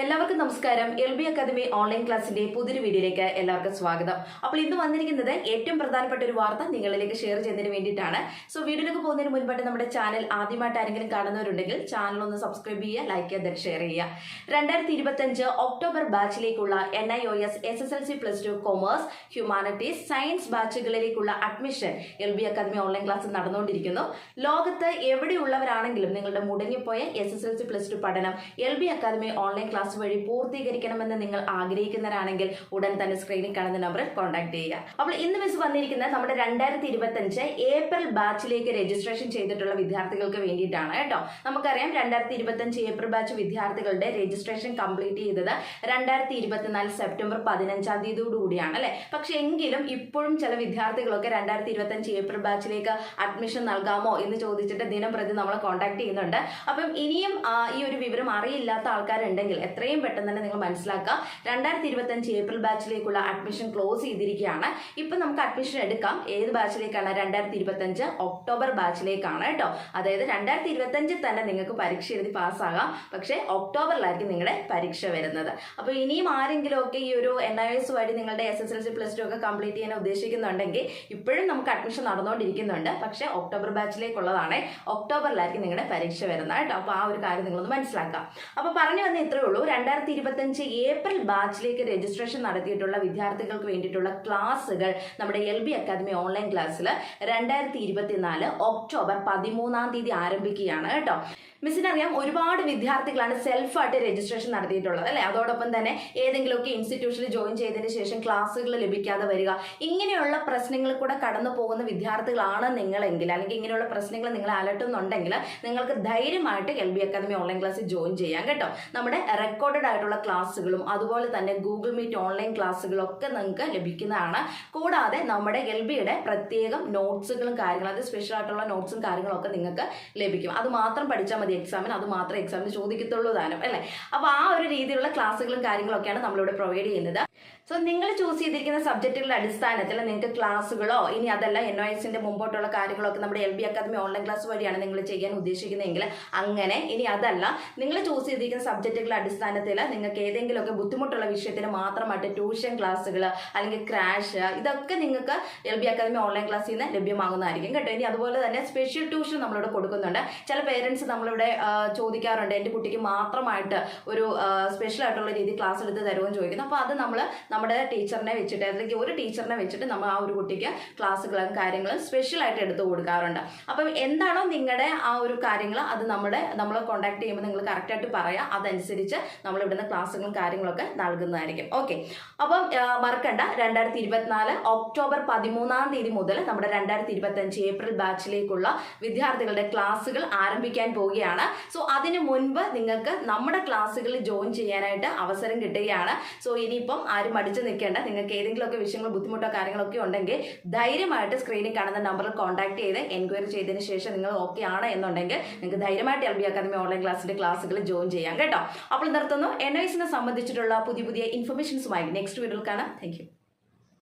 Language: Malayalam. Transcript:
എല്ലാവർക്കും നമസ്കാരം. എൽ ബി അക്കാദമി ഓൺലൈൻ ക്ലാസ്സിന്റെ പുതിയൊരു വീഡിയോയിലേക്ക് എല്ലാവർക്കും സ്വാഗതം. അപ്പോൾ ഇന്ന് വന്നിരിക്കുന്നത് ഏറ്റവും പ്രധാനപ്പെട്ട ഒരു വാർത്ത നിങ്ങളിലേക്ക് ഷെയർ ചെയ്യുന്നതിന് വേണ്ടിയിട്ടാണ്. സോ വീഡിയോയിലേക്ക് പോകുന്നതിന് മുൻപായിട്ട് നമ്മുടെ ചാനൽ ആദ്യമായിട്ട് ആരെങ്കിലും കാണുന്നവരുണ്ടെങ്കിൽ ചാനൽ ഒന്ന് സബ്സ്ക്രൈബ് ചെയ്യുക ലൈക്ക് ചെയ്യുക ഷെയർ ചെയ്യുക. രണ്ടായിരത്തി ഇരുപത്തഞ്ച് October ബാച്ചിലേക്കുള്ള N I O S S S L C plus two commerce humanities science ബാച്ചുകളിലേക്കുള്ള admission L B academy online class നടന്നുകൊണ്ടിരിക്കുന്നു. ലോകത്ത് എവിടെയുള്ളവരാണെങ്കിലും നിങ്ങളുടെ മുടങ്ങിപ്പോയ S S L C plus two പഠനം L B academy online class വഴി പൂർത്തീകരിക്കണമെന്ന് നിങ്ങൾ ആഗ്രഹിക്കുന്നവരാണെങ്കിൽ ഉടൻ തന്നെ സ്ക്രീനിൽ കാണുന്ന നമ്പറിൽ കോൺടാക്ട് ചെയ്യുക. അപ്പോൾ ഇന്ന് മിസ് വന്നിരിക്കുന്നത് നമ്മുടെ രണ്ടായിരത്തി ഇരുപത്തഞ്ച് ഏപ്രിൽ ബാച്ചിലേക്ക് രജിസ്ട്രേഷൻ ചെയ്തിട്ടുള്ള വിദ്യാർത്ഥികൾക്ക് വേണ്ടിയിട്ടാണ് കേട്ടോ. നമുക്കറിയാം രണ്ടായിരത്തി ഇരുപത്തഞ്ച് ഏപ്രിൽ ബാച്ച് വിദ്യാർത്ഥികളുടെ രജിസ്ട്രേഷൻ കംപ്ലീറ്റ് ചെയ്തത് രണ്ടായിരത്തി ഇരുപത്തിനാല് സെപ്റ്റംബർ പതിനഞ്ചാം തീയതിയോടുകൂടിയാണ് അല്ലെ? പക്ഷെ എങ്കിലും ഇപ്പോഴും ചില വിദ്യാർത്ഥികളൊക്കെ രണ്ടായിരത്തി ഇരുപത്തഞ്ച് ഏപ്രിൽ ബാച്ചിലേക്ക് അഡ്മിഷൻ നൽകാമോ എന്ന് ചോദിച്ചിട്ട് ദിനം പ്രതി നമ്മളെ കോൺടാക്ട് ചെയ്യുന്നുണ്ട്. അപ്പം ഇനിയും ഈ ഒരു വിവരം അറിയില്ലാത്ത ആൾക്കാരുണ്ടെങ്കിൽ എത്രയും പെട്ടെന്ന് തന്നെ നിങ്ങൾ മനസ്സിലാക്കുക. രണ്ടായിരത്തി ഇരുപത്തഞ്ച് ഏപ്രിൽ ബാച്ചിലേക്കുള്ള അഡ്മിഷൻ ക്ലോസ് ചെയ്തിരിക്കുകയാണ്. ഇപ്പൊ നമുക്ക് അഡ്മിഷൻ എടുക്കാം. ഏത് ബാച്ചിലേക്കാണ്? രണ്ടായിരത്തി ഇരുപത്തഞ്ച് ഒക്ടോബർ ബാച്ചിലേക്കാണ് കേട്ടോ. അതായത് രണ്ടായിരത്തി ഇരുപത്തഞ്ചിൽ തന്നെ നിങ്ങൾക്ക് പരീക്ഷ എഴുതി പാസ്സാകാം. പക്ഷേ ഒക്ടോബറിലായിരിക്കും നിങ്ങളുടെ പരീക്ഷ വരുന്നത്. അപ്പോൾ ഇനിയും ആരെങ്കിലും ഒക്കെ ഈ ഒരു എൻ ഐ എസ് വഴി നിങ്ങളുടെ S S L C plus two ഒക്കെ കംപ്ലീറ്റ് ചെയ്യാൻ ഉദ്ദേശിക്കുന്നുണ്ടെങ്കിൽ ഇപ്പോഴും നമുക്ക് അഡ്മിഷൻ നടന്നുകൊണ്ടിരിക്കുന്നുണ്ട്. പക്ഷേ ഒക്ടോബർ ബാച്ചിലേക്കുള്ളതാണ്. ഒക്ടോബറിലായിരിക്കും നിങ്ങളുടെ പരീക്ഷ വരുന്നത് കേട്ടോ. അപ്പോൾ ആ ഒരു കാര്യം നിങ്ങളൊന്ന് മനസ്സിലാക്കാം അപ്പോൾ പറഞ്ഞു വന്ന ഇത്രയേ ഉള്ളൂ. രണ്ടായിരത്തി ഇരുപത്തഞ്ച് ഏപ്രിൽ ബാച്ചിലേക്ക് രജിസ്ട്രേഷൻ നടത്തിയിട്ടുള്ള വിദ്യാർത്ഥികൾക്ക് വേണ്ടിയിട്ടുള്ള ക്ലാസ്സുകൾ നമ്മുടെ എൽ ബി അക്കാദമി ഓൺലൈൻ ക്ലാസ്സിൽ രണ്ടായിരത്തി ഇരുപത്തിനാല് ഒക്ടോബർ പതിമൂന്നാം തീയതി ആരംഭിക്കുകയാണ് കേട്ടോ. മിസ്സിനറിയാം ഒരുപാട് വിദ്യാർത്ഥികളാണ് സെൽഫായിട്ട് രജിസ്ട്രേഷൻ നടത്തിയിട്ടുള്ളത് അല്ലെ? അതോടൊപ്പം തന്നെ ഏതെങ്കിലുമൊക്കെ ഇൻസ്റ്റിറ്റ്യൂഷനിൽ ജോയിൻ ചെയ്തതിന് ശേഷം ക്ലാസ്സുകൾ ലഭിക്കാതെ വരിക. ഇങ്ങനെയുള്ള പ്രശ്നങ്ങൾ കൂടെ കടന്നു പോകുന്ന വിദ്യാർത്ഥികളാണ് നിങ്ങളെങ്കിൽ അല്ലെങ്കിൽ ഇങ്ങനെയുള്ള പ്രശ്നങ്ങൾ നിങ്ങൾ അലട്ടുന്നുണ്ടെങ്കിൽ നിങ്ങൾക്ക് ധൈര്യമായിട്ട് എൽ ബി അക്കാദമി ഓൺലൈൻ ക്ലാസ്സിൽ ജോയിൻ ചെയ്യാം കേട്ടോ. നമ്മുടെ റെക്കോർഡഡ് ആയിട്ടുള്ള ക്ലാസ്സുകളും അതുപോലെ തന്നെ ഗൂഗിൾ മീറ്റ് ഓൺലൈൻ ക്ലാസ്സുകളും ഒക്കെ നിങ്ങൾക്ക് ലഭിക്കുന്നതാണ്. കൂടാതെ നമ്മുടെ എൽ ബിയുടെ പ്രത്യേകം നോട്ട്സുകളും കാര്യങ്ങളും അത് സ്പെഷ്യൽ ആയിട്ടുള്ള നോട്ട്സും കാര്യങ്ങളും ഒക്കെ നിങ്ങൾക്ക് ലഭിക്കും. അത് മാത്രം പഠിച്ചാൽ മതി എക്സാമിന് അത് മാത്രമേ എക്സാമിന് ചോദിക്കത്തുള്ളൂ താനും അല്ലേ? അപ്പോൾ ആ ഒരു രീതിയിലുള്ള ക്ലാസ്സുകളും കാര്യങ്ങളൊക്കെയാണ് നമ്മളിവിടെ പ്രൊവൈഡ് ചെയ്യുന്നത്. സോ നിങ്ങൾ ചൂസ് ചെയ്തിരിക്കുന്ന സബ്ജക്റ്റുകളുടെ അടിസ്ഥാനത്തിൽ നിങ്ങൾക്ക് ക്ലാസ്സുകളോ ഇനി അതല്ല എൻ ഒ എസിന്റെ മുമ്പോട്ടുള്ള കാര്യങ്ങളൊക്കെ നമ്മുടെ L B academy online class വഴിയാണ് നിങ്ങൾ ചെയ്യാൻ ഉദ്ദേശിക്കുന്നതെങ്കിൽ അങ്ങനെ ഇനി അതല്ല. നിങ്ങൾ ചൂസ് ചെയ്തിരിക്കുന്ന സബ്ജക്റ്റുകളുടെ അടിസ്ഥാനത്തിൽ നിങ്ങൾക്ക് ഏതെങ്കിലുമൊക്കെ ബുദ്ധിമുട്ടുള്ള വിഷയത്തിന് മാത്രമായിട്ട് ട്യൂഷൻ ക്ലാസ്സുകൾ അല്ലെങ്കിൽ ക്രാഷ് ഇതൊക്കെ നിങ്ങൾക്ക് എൽ ബി അക്കാദമി ഓൺലൈൻ ക്ലാസ്സിൽ നിന്ന് ലഭ്യമാകുന്നതായിരിക്കും കേട്ടോ. ഇനി അതുപോലെ തന്നെ സ്പെഷ്യൽ ട്യൂഷൻ നമ്മളിവിടെ കൊടുക്കുന്നുണ്ട്. ചില പേരൻസ് നമ്മളിവിടെ ചോദിക്കാറുണ്ട് എന്റെ കുട്ടിക്ക് മാത്രമായിട്ട് ഒരു സ്പെഷ്യൽ ആയിട്ടുള്ള രീതി ക്ലാസ് എടുത്ത് തരുമെന്ന് ചോദിക്കുന്നു. അപ്പോൾ അത് നമ്മൾ നമ്മുടെ ടീച്ചറിനെ വെച്ചിട്ട് അല്ലെങ്കിൽ ഒരു ടീച്ചറിനെ വെച്ചിട്ട് നമ്മൾ ആ ഒരു കുട്ടിക്ക് ക്ലാസ്സുകളും കാര്യങ്ങളും സ്പെഷ്യൽ ആയിട്ട് എടുത്തു കൊടുക്കാറുണ്ട്. അപ്പം എന്താണോ നിങ്ങളുടെ ആ ഒരു കാര്യങ്ങൾ അത് നമ്മുടെ നമ്മളെ കോൺടാക്ട് ചെയ്യുമ്പോൾ നിങ്ങൾ കറക്റ്റായിട്ട് പറയാം. അതനുസരിച്ച് നമ്മൾ ഇവിടുന്ന് ക്ലാസ്സുകളും കാര്യങ്ങളൊക്കെ നൽകുന്നതായിരിക്കും. ഓക്കെ അപ്പം മറക്കണ്ട. രണ്ടായിരത്തി ഇരുപത്തിനാല് ഒക്ടോബർ പതിമൂന്നാം തീയതി മുതൽ നമ്മുടെ രണ്ടായിരത്തി ഇരുപത്തഞ്ച് ഏപ്രിൽ ബാച്ചിലേക്കുള്ള വിദ്യാർത്ഥികളുടെ ക്ലാസ്സുകൾ ആരംഭിക്കാൻ പോവുകയാണ്. സോ അതിനു മുൻപ് നിങ്ങൾക്ക് നമ്മുടെ ക്ലാസ്സുകളിൽ ജോയിൻ ചെയ്യാനായിട്ട് അവസരം കിട്ടുകയാണ്. സോ ഇനിയിപ്പം ആരും മടിച്ചു നിൽക്കേണ്ട. നിങ്ങൾക്ക് ഏതെങ്കിലുമൊക്കെ വിഷയങ്ങൾ ബുദ്ധിമുട്ടോ കാര്യങ്ങളൊക്കെ ഉണ്ടെങ്കിൽ ധൈര്യമായിട്ട് സ്ക്രീനിൽ കാണുന്ന നമ്പറിൽ കോൺടാക്ട് ചെയ്ത് എൻക്വയറി ചെയ്തതിന് ശേഷം നിങ്ങൾ ഓക്കെ ആണ് എന്നുണ്ടെങ്കിൽ നിങ്ങൾക്ക് ധൈര്യമായിട്ട് എൽ ബി അക്കാദമി ഓൺലൈൻ ക്ലാസ്സിന്റെ ക്ലാസ്സുകൾ ജോയിൻ ചെയ്യാം കേട്ടോ. അപ്പോൾ നിർത്തുന്നു. എൻ ഐസിനെ സംബന്ധിച്ചിട്ടുള്ള പുതിയ പുതിയ ഇൻഫർമേഷൻസുമായി നെക്സ്റ്റ് വീഡിയോയിൽ കാണാം. താങ്ക്